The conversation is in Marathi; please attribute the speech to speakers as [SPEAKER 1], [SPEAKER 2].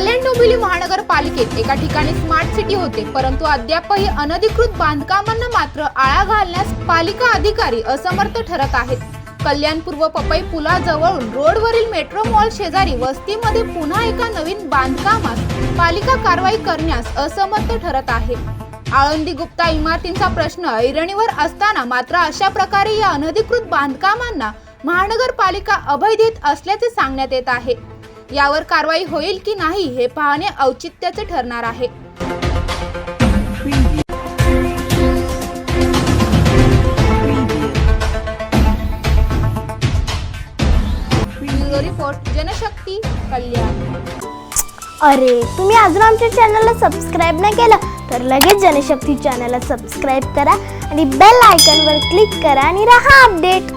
[SPEAKER 1] कल्याण डोंबिवली महानगरपालिकेत एका ठिकाणी स्मार्ट सिटी होते परंतु अद्यापही अनधिकृत बांधकामांना मात्र आळा घालण्यास पालिका अधिकारी असमर्थ ठरत आहेत. कल्याण पूर्व पपई पुलाजवळून रोडवरील मेट्रो मॉल शेजारी वस्तीमध्ये पुन्हा एका नवीन बांधकामात पालिका कारवाई करण्यास असमर्थ ठरत आहे. आळंदी गुप्ता इमारतींचा प्रश्न ऐरणीवर असताना मात्र अशा प्रकारे या अनधिकृत बांधकामांना महानगरपालिका अभय देत असल्याचे सांगण्यात येत आहे. यावर कारवाई होईल की नाही हे पाहणे औचित्याचे ठरणार आहे. रिपोर्ट जनशक्ती कल्याण.
[SPEAKER 2] अरे तुम्ही अजून आमच्या चॅनलला सबस्क्राईब नाही केलं तर लगेच जनशक्ती चॅनलला सबस्क्राईब करा आणि बेल आयकॉनवर क्लिक करा आणि राहा अपडेट